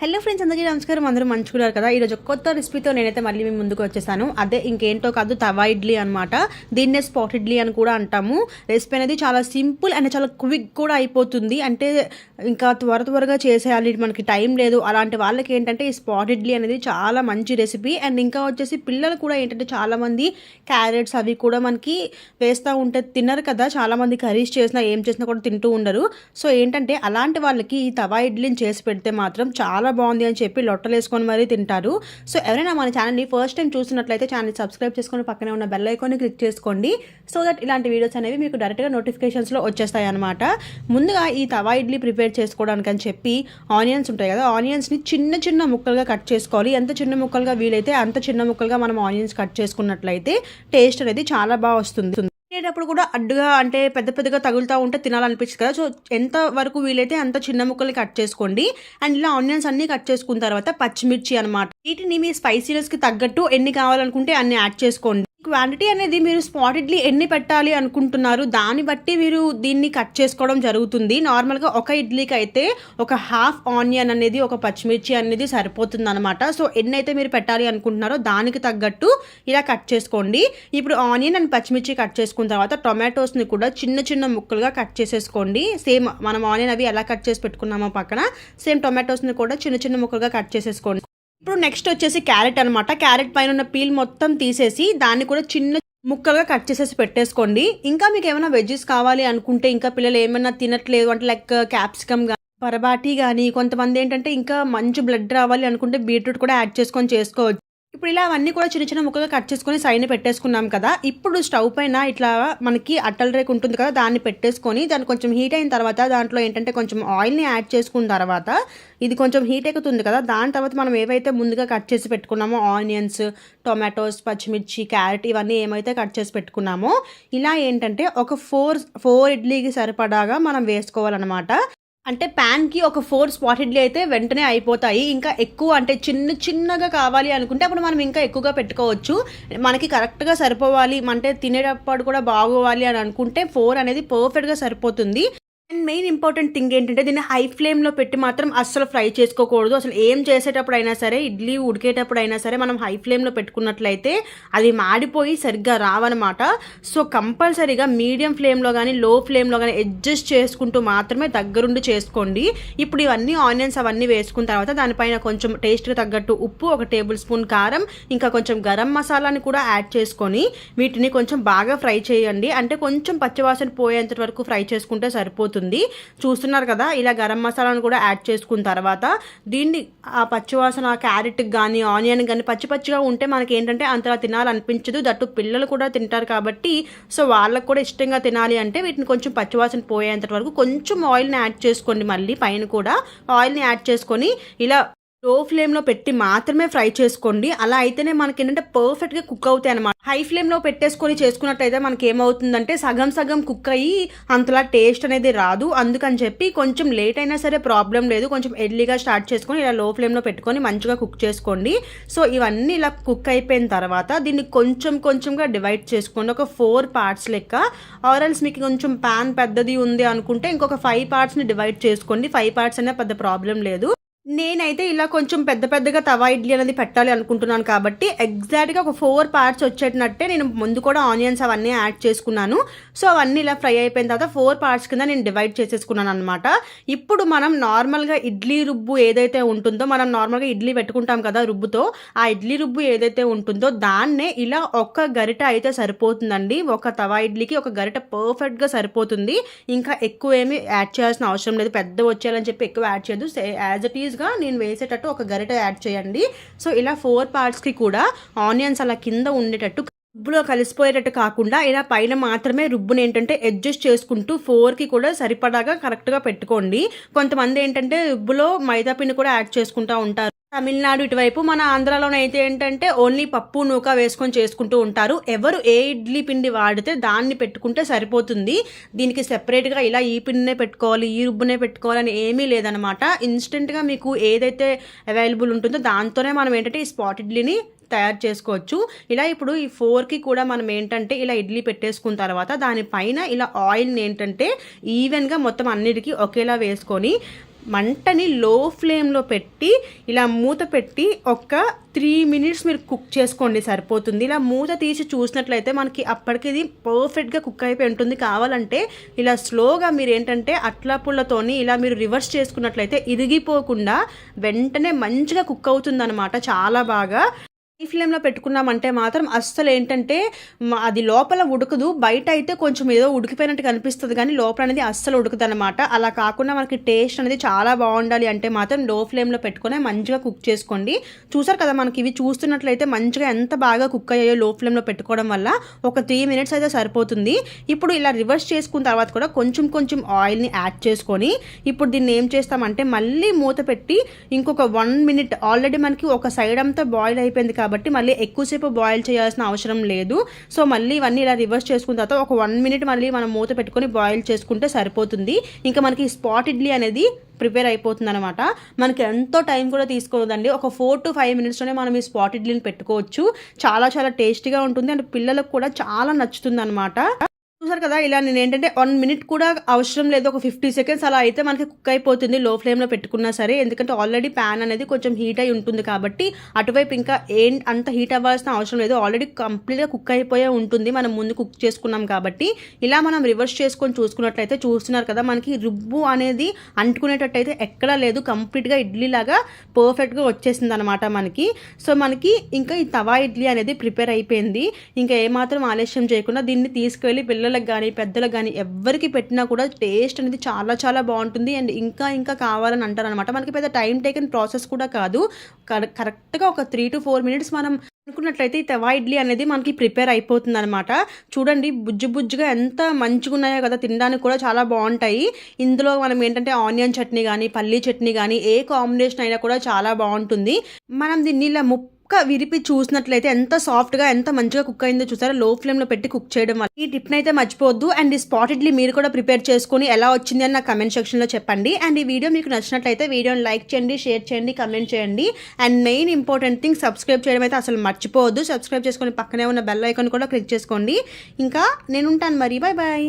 Hello friends అందరికీ నమస్కారం. అందరూ మంచుకున్నారు కదా? ఈరోజు కొత్త రెసిపీతో నేనైతే మళ్ళీ మీ ముందుకు వచ్చేసాను. అదే ఇంకేంటో కాదు తవా ఇడ్లీ అనమాట దీన్నే స్పాట్ ఇడ్లీ అని కూడా అంటాము. రెసిపీ అనేది చాలా సింపుల్ అండ్ చాలా క్విక్ కూడా అయిపోతుంది. అంటే ఇంకా త్వర త్వరగా చేసేయాలి. మనకి టైం లేదు. అలాంటి వాళ్ళకి ఏంటంటే ఈ స్పాట్ ఇడ్లీ అనేది చాలా మంచి రెసిపీ. అండ్ ఇంకా వచ్చేసి పిల్లలు కూడా ఏంటంటే చాలామంది క్యారెట్స్ అవి కూడా మనకి వేస్తూ ఉంటే తినరు కదా? చాలామంది కర్రీస్ చేసినా ఏం చేసినా కూడా తింటూ ఉండరు. సో ఏంటంటే అలాంటి వాళ్ళకి ఈ తవా ఇడ్లీని చేసి పెడితే మాత్రం చాలా బాగుంది అని చెప్పి లొట్టలు వేసుకొని మరీ తింటారు. సో ఎవరైనా మన ఛానల్ని ఫస్ట్ టైం చూసినట్లయితే ఛానల్ సబ్స్క్రైబ్ చేసుకొని పక్కనే ఉన్న బెల్ ఐకాన్ని క్లిక్ చేసుకోండి. సో దట్ ఇలాంటి వీడియోస్ అనేవి మీకు డైరెక్ట్గా నోటిఫికేషన్స్లో వచ్చేస్తాయి అనమాట ముందుగా ఈ తవా ఇడ్లీ ప్రిపేర్ చేసుకోవడానికి అని చెప్పి ఆనియన్స్ ఉంటాయి కదా ఆనియన్స్ని చిన్న చిన్న ముక్కలుగా కట్ చేసుకోవాలి. ఎంత చిన్న ముక్కలుగా వీలైతే అంత చిన్న ముక్కలుగా మనం ఆనియన్స్ కట్ చేసుకున్నట్లయితే టేస్ట్ అనేది చాలా బాగా వస్తుంది. తినేటప్పుడు కూడా అడ్డుగా అంటే పెద్ద పెద్దగా తగులుతూ ఉంటే తినాలనిపించదు కదా. సో ఎంత వరకు వీలైతే అంత చిన్న ముక్కలు కట్ చేసుకోండి. అండ్ ఇలా ఆనియన్స్ అన్ని కట్ చేసుకున్న తర్వాత పచ్చిమిర్చి అనమాట వీటిని మీ స్పైసీనెస్కి తగ్గట్టు ఎన్ని కావాలనుకుంటే అన్ని యాడ్ చేసుకోండి. క్వాంటిటీ అనేది మీరు స్పాట్ ఇడ్లీ ఎన్ని పెట్టాలి అనుకుంటున్నారు దాన్ని బట్టి మీరు దీన్ని కట్ చేసుకోవడం జరుగుతుంది. నార్మల్గా ఒక ఇడ్లీకి అయితే ఒక హాఫ్ ఆనియన్ అనేది ఒక పచ్చిమిర్చి అనేది సరిపోతుంది అనమాట సో ఎన్ని అయితే మీరు పెట్టాలి అనుకుంటున్నారో దానికి తగ్గట్టు ఇలా కట్ చేసుకోండి. ఇప్పుడు ఆనియన్ అండ్ పచ్చిమిర్చి కట్ చేసుకున్న తర్వాత టొమాటోస్ని కూడా చిన్న చిన్న ముక్కలుగా కట్ చేసేసుకోండి. సేమ్ మనం ఆనియన్ అవి ఎలా కట్ చేసి పెట్టుకున్నామో పక్కన సేమ్ టొమాటోస్ని కూడా చిన్న చిన్న ముక్కలుగా కట్ చేసేసుకోండి. ఇప్పుడు నెక్స్ట్ వచ్చేసి క్యారెట్ అనమాట క్యారెట్ పైన ఉన్న పీల్ మొత్తం తీసేసి దాన్ని కూడా చిన్న ముక్కలుగా కట్ చేసేసి పెట్టేసుకోండి. ఇంకా మీకు ఏమైనా వెజ్జెస్ కావాలి అనుకుంటే ఇంకా పిల్లలు ఏమైనా తినట్లేదు అంటే లైక్ క్యాప్సికమ్ కానీ పరబాటి కానీ కొంతమంది ఏంటంటే ఇంకా మంచి బ్లడ్ రావాలి అనుకుంటే బీట్రూట్ కూడా యాడ్ చేసుకొని చేసుకోవచ్చు. ఇప్పుడు ఇలా అవన్నీ కూడా చిన్న చిన్న ముక్కగా కట్ చేసుకొని సైడ్ని పెట్టేసుకున్నాం కదా ఇప్పుడు స్టవ్ పైన ఇట్లా మనకి అట్టల రేకు ఉంటుంది కదా దాన్ని పెట్టేసుకొని దాన్ని కొంచెం హీట్ అయిన తర్వాత దాంట్లో ఏంటంటే కొంచెం ఆయిల్ని యాడ్ చేసుకున్న తర్వాత ఇది కొంచెం హీట్ ఎక్కుతుంది కదా దాని తర్వాత మనం ఏవైతే ముందుగా కట్ చేసి పెట్టుకున్నామో ఆనియన్స్ టొమాటోస్ పచ్చిమిర్చి క్యారెట్ ఇవన్నీ ఏమైతే కట్ చేసి పెట్టుకున్నామో ఇలా ఏంటంటే ఒక ఫోర్ ఫోర్ ఇడ్లీకి సరిపడాగా మనం వేసుకోవాలన్నమాట. అంటే ప్యాన్కి ఒక ఫోర్ స్పాటెడ్లీ అయితే వెంటనే అయిపోతాయి. ఇంకా ఎక్కువ అంటే చిన్న చిన్నగా కావాలి అనుకుంటే అప్పుడు మనం ఇంకా ఎక్కువగా పెట్టుకోవచ్చు. మనకి కరెక్ట్గా సరిపోవాలి. అంటే తినేటప్పుడు కూడా బాగోవాలి అని అనుకుంటే ఫోర్ అనేది పర్ఫెక్ట్గా సరిపోతుంది. అండ్ మెయిన్ ఇంపార్టెంట్ థింగ్ ఏంటంటే దీన్ని హై ఫ్లేమ్లో పెట్టి మాత్రం అస్సలు ఫ్రై చేసుకోకూడదు. అసలు ఏం చేసేటప్పుడు అయినా సరే ఇడ్లీ ఉడికేటప్పుడు అయినా సరే మనం హై ఫ్లేమ్లో పెట్టుకున్నట్లయితే అది మాడిపోయి సరిగ్గా రావన్నమాట. సో కంపల్సరీగా మీడియం ఫ్లేమ్లో కానీ లో ఫ్లేమ్లో కానీ అడ్జస్ట్ చేసుకుంటూ మాత్రమే దగ్గరుండి చేసుకోండి. ఇప్పుడు ఇవన్నీ ఆనియన్స్ అవన్నీ వేసుకున్న తర్వాత దానిపైన కొంచెం టేస్ట్కి తగ్గట్టు ఉప్పు ఒక టేబుల్ స్పూన్ కారం ఇంకా కొంచెం గరం మసాలాని కూడా యాడ్ చేసుకొని వీటిని కొంచెం బాగా ఫ్రై చేయండి. అంటే కొంచెం పచ్చివాసన పోయేంత వరకు ఫ్రై చేసుకుంటే సరిపోతుంది. అవుతుంది చూస్తున్నారు కదా ఇలా గరం మసాలాను కూడా యాడ్ చేసుకున్న తర్వాత దీన్ని ఆ పచ్చివాసన క్యారెట్ కానీ ఆనియన్ కానీ పచ్చి పచ్చిగా ఉంటే మనకి ఏంటంటే అంతలా తినాలనిపించదు. దట్టు పిల్లలు కూడా తింటారు కాబట్టి సో వాళ్ళకు కూడా ఇష్టంగా తినాలి అంటే వీటిని కొంచెం పచ్చివాసన పోయేంత వరకు కొంచెం ఆయిల్ని యాడ్ చేసుకోండి మళ్ళీ పైన కూడా. ఆయిల్ని యాడ్ చేసుకొని ఇలా లో ఫ్లేమ్లో పెట్టి మాత్రమే ఫ్రై చేసుకోండి. అలా అయితేనే మనకి ఏంటంటే పర్ఫెక్ట్గా కుక్ అవుతాయి అనమాట హై ఫ్లేమ్లో పెట్టేసుకొని చేసుకున్నట్టయితే మనకి ఏమవుతుందంటే సగం సగం కుక్ అయ్యి అంతలా టేస్ట్ అనేది రాదు. అందుకని చెప్పి కొంచెం లేట్ అయినా సరే ప్రాబ్లం లేదు. కొంచెం ఎర్లీగా స్టార్ట్ చేసుకొని ఇలా లో ఫ్లేమ్లో పెట్టుకొని మంచిగా కుక్ చేసుకోండి. సో ఇవన్నీ ఇలా కుక్ అయిపోయిన తర్వాత దీన్ని కొంచెం కొంచెంగా డివైడ్ చేసుకోండి. ఒక ఫోర్ పార్ట్స్ లెక్క. ఆరల్స్ మీకు కొంచెం ప్యాన్ పెద్దది ఉంది అనుకుంటే ఇంకొక ఫైవ్ పార్ట్స్ని డివైడ్ చేసుకోండి. ఫైవ్ పార్ట్స్ అయినా పెద్ద ప్రాబ్లం లేదు. నేనైతే ఇలా కొంచెం పెద్ద పెద్దగా తవా ఇడ్లీ అనేది పెట్టాలి అనుకుంటున్నాను కాబట్టి ఎగ్జాక్ట్గా ఒక ఫోర్ పార్ట్స్ వచ్చేటట్టే నేను ముందు కూడా ఆనియన్స్ అవన్నీ యాడ్ చేసుకున్నాను. సో అవన్నీ ఇలా ఫ్రై అయిపోయిన తర్వాత ఫోర్ పార్ట్స్ కింద నేను డివైడ్ చేసేసుకున్నాను అనమాట ఇప్పుడు మనం నార్మల్గా ఇడ్లీ రుబ్బు ఏదైతే ఉంటుందో మనం నార్మల్గా ఇడ్లీ పెట్టుకుంటాం కదా రుబ్బుతో ఆ ఇడ్లీ రుబ్బు ఏదైతే ఉంటుందో దాన్నే ఇలా ఒక గరిట అయితే సరిపోతుందండి. ఒక తవా ఇడ్లీకి ఒక గరిట పర్ఫెక్ట్గా సరిపోతుంది. ఇంకా ఎక్కువ ఏమి యాడ్ చేయాల్సిన అవసరం లేదు. పెద్ద వచ్చేయాలని చెప్పి ఎక్కువ యాడ్ చేయదు యాజ్ ఇట్ ఈజ్ గా నేను వేసేటట్టు ఒక గరిట యాడ్ చేయండి. సో ఇలా ఫోర్ పార్ట్స్కి కూడా ఆనియన్స్ అలా కింద ఉండేటట్టు రుబ్బులో కలిసిపోయేటట్టు కాకుండా ఇలా పైన మాత్రమే రుబ్బుని ఏంటంటే అడ్జస్ట్ చేసుకుంటూ ఫోర్కి కూడా సరిపడాగా కరెక్ట్గా పెట్టుకోండి. కొంతమంది ఏంటంటే రుబ్బులో మైదా పిండి కూడా యాడ్ చేసుకుంటూ ఉంటారు. తమిళనాడు ఇటువైపు మన ఆంధ్రాలోనే అయితే ఏంటంటే ఓన్లీ పప్పు నూక వేసుకొని చేసుకుంటూ ఉంటారు. ఎవరు ఏ ఇడ్లీ పిండి వాడితే దాన్ని పెట్టుకుంటే సరిపోతుంది. దీనికి సెపరేట్గా ఇలా ఈ పిండినే పెట్టుకోవాలి ఈ రుబ్బునే పెట్టుకోవాలని ఏమీ లేదనమాట ఇన్స్టెంట్గా మీకు ఏదైతే అవైలబుల్ ఉంటుందో దాంతోనే మనం ఏంటంటే ఈ స్పాట్ ఇడ్లీని తయారు చేసుకోవచ్చు. ఇలా ఇప్పుడు ఈ ఫోర్కి కూడా మనం ఏంటంటే ఇలా ఇడ్లీ పెట్టేసుకున్న తర్వాత దానిపైన ఇలా ఆయిల్ని ఏంటంటే ఈవెన్గా మొత్తం అన్నిటికీ ఒకేలా వేసుకొని మంటని లో ఫ్లేమ్లో పెట్టి ఇలా మూత పెట్టి ఒక త్రీ మినిట్స్ మీరు కుక్ చేసుకోండి సరిపోతుంది. ఇలా మూత తీసి చూసినట్లయితే మనకి అప్పటికి ఇది పర్ఫెక్ట్గా కుక్ అయిపోయి ఉంటుంది. కావాలంటే ఇలా స్లోగా మీరు ఏంటంటే అట్లా పుల్లతోని ఇలా మీరు రివర్స్ చేసుకున్నట్లయితే ఇరిగిపోకుండా వెంటనే మంచిగా కుక్ అవుతుంది చాలా బాగా. ఈ ఫ్లేమ్లో పెట్టుకున్నామంటే మాత్రం అస్సలు ఏంటంటే అది లోపల ఉడకదు. బయట అయితే కొంచెం ఏదో ఉడికిపోయినట్టు కనిపిస్తుంది కానీ లోపల అనేది అస్సలు ఉడకదు అనమాట అలా కాకుండా మనకి టేస్ట్ అనేది చాలా బాగుండాలి అంటే మాత్రం లో ఫ్లేమ్లో పెట్టుకొని మంచిగా కుక్ చేసుకోండి. చూసారు కదా మనకి ఇవి చూస్తున్నట్లయితే మంచిగా ఎంత బాగా కుక్ అయ్యాయో లో ఫ్లేమ్లో పెట్టుకోవడం వల్ల ఒక త్రీ మినిట్స్ అయితే సరిపోతుంది. ఇప్పుడు ఇలా రివర్స్ చేసుకున్న తర్వాత కూడా కొంచెం కొంచెం ఆయిల్ని యాడ్ చేసుకొని ఇప్పుడు దీన్ని ఏం చేస్తామంటే మళ్ళీ మూత పెట్టి ఇంకొక వన్ మినిట్ ఆల్రెడీ మనకి ఒక సైడ్ అంతా బాయిల్ అయిపోయింది కాబట్టి మళ్ళీ ఎక్కువసేపు బాయిల్ చేయాల్సిన అవసరం లేదు. సో మళ్ళీ ఇవన్నీ ఇలా రివర్స్ చేసుకున్న తర్వాత ఒక వన్ మినిట్ మళ్ళీ మనం మూత పెట్టుకొని బాయిల్ చేసుకుంటే సరిపోతుంది. ఇంకా మనకి స్పాట్ ఇడ్లీ అనేది ప్రిపేర్ అయిపోతుంది అనమాట మనకి ఎంతో టైం కూడా తీసుకోదండి. ఒక ఫోర్ టు ఫైవ్ మినిట్స్లోనే మనం ఈ స్పాట్ ఇడ్లీని పెట్టుకోవచ్చు. చాలా చాలా టేస్టీగా ఉంటుంది. అండ్ పిల్లలకు కూడా చాలా నచ్చుతుంది అనమాట చూసారు కదా ఇలా నేను ఏంటంటే వన్ మినిట్ కూడా అవసరం లేదు. ఒక ఫిఫ్టీ సెకండ్స్ అలా అయితే మనకి కుక్ అయిపోతుంది లో ఫ్లేమ్లో పెట్టుకున్నా సరే. ఎందుకంటే ఆల్రెడీ ప్యాన్ అనేది కొంచెం హీట్ అయి ఉంటుంది కాబట్టి అటువైపు ఇంకా ఏం అంత హీట్ అవ్వాల్సిన అవసరం లేదు. ఆల్రెడీ కంప్లీట్గా కుక్ అయిపోయే ఉంటుంది. మనం ముందు కుక్ చేసుకున్నాం కాబట్టి ఇలా మనం రివర్స్ చేసుకొని చూసుకున్నట్లయితే చూస్తున్నారు కదా మనకి రుబ్బు అనేది అంటుకునేటట్టు అయితే ఎక్కడా లేదు. కంప్లీట్గా ఇడ్లీ లాగా పర్ఫెక్ట్గా వచ్చేసింది అనమాట మనకి. సో మనకి ఇంకా ఈ తవా ఇడ్లీ అనేది ప్రిపేర్ అయిపోయింది. ఇంకా ఏమాత్రం ఆలస్యం చేయకుండా దీన్ని తీసుకెళ్ళి పిల్లలకు కానీ పెద్దలకు కానీ ఎవరికి పెట్టినా కూడా టేస్ట్ అనేది చాలా చాలా బాగుంటుంది. అండ్ ఇంకా ఇంకా కావాలని అంటారు అనమాట మనకి పెద్ద టైం టేకన్ ప్రాసెస్ కూడా కాదు. కరెక్ట్గా ఒక త్రీ టు ఫోర్ మినిట్స్ మనం అనుకున్నట్లయితే ఈ తవా ఇడ్లీ అనేది మనకి ప్రిపేర్ అయిపోతుంది అనమాట చూడండి బుజ్జు బుజ్జుగా ఎంత మంచిగా ఉన్నాయో కదా తినడానికి కూడా చాలా బాగుంటాయి. ఇందులో మనం ఏంటంటే ఆనియన్ చట్నీ కానీ పల్లీ చట్నీ కానీ ఏ కాంబినేషన్ అయినా కూడా చాలా బాగుంటుంది. మనం దీన్ని ఇలా కుక్క విరిపి చూసినట్లయితే ఎంత సాఫ్ట్గా ఎంత మంచిగా కుక్ అయిందో చూసారా? లో ఫ్లేమ్లో పెట్టి కుక్ చేయడం వల్ల. ఈ టిప్ని అయితే మర్చిపోవద్దు. అండ్ ఈ స్పాట్ మీరు కూడా ప్రిపేర్ చేసుకొని ఎలా వచ్చింది అని నా కమెంట్ సెక్షన్లో చెప్పండి. అండ్ ఈ వీడియో మీకు నచ్చినట్లయితే వీడియోని లైక్ చేయండి షేర్ చేయండి కమెంట్ చేయండి. And main important thing subscribe చేయడం అయితే అసలు మర్చిపోవద్దు. సబ్స్క్రైబ్ చేసుకొని పక్కనే ఉన్న బెల్ ఐకాన్ కూడా క్లిక్ చేసుకోండి. ఇంకా నేను ఉంటాను మరి. Bye bye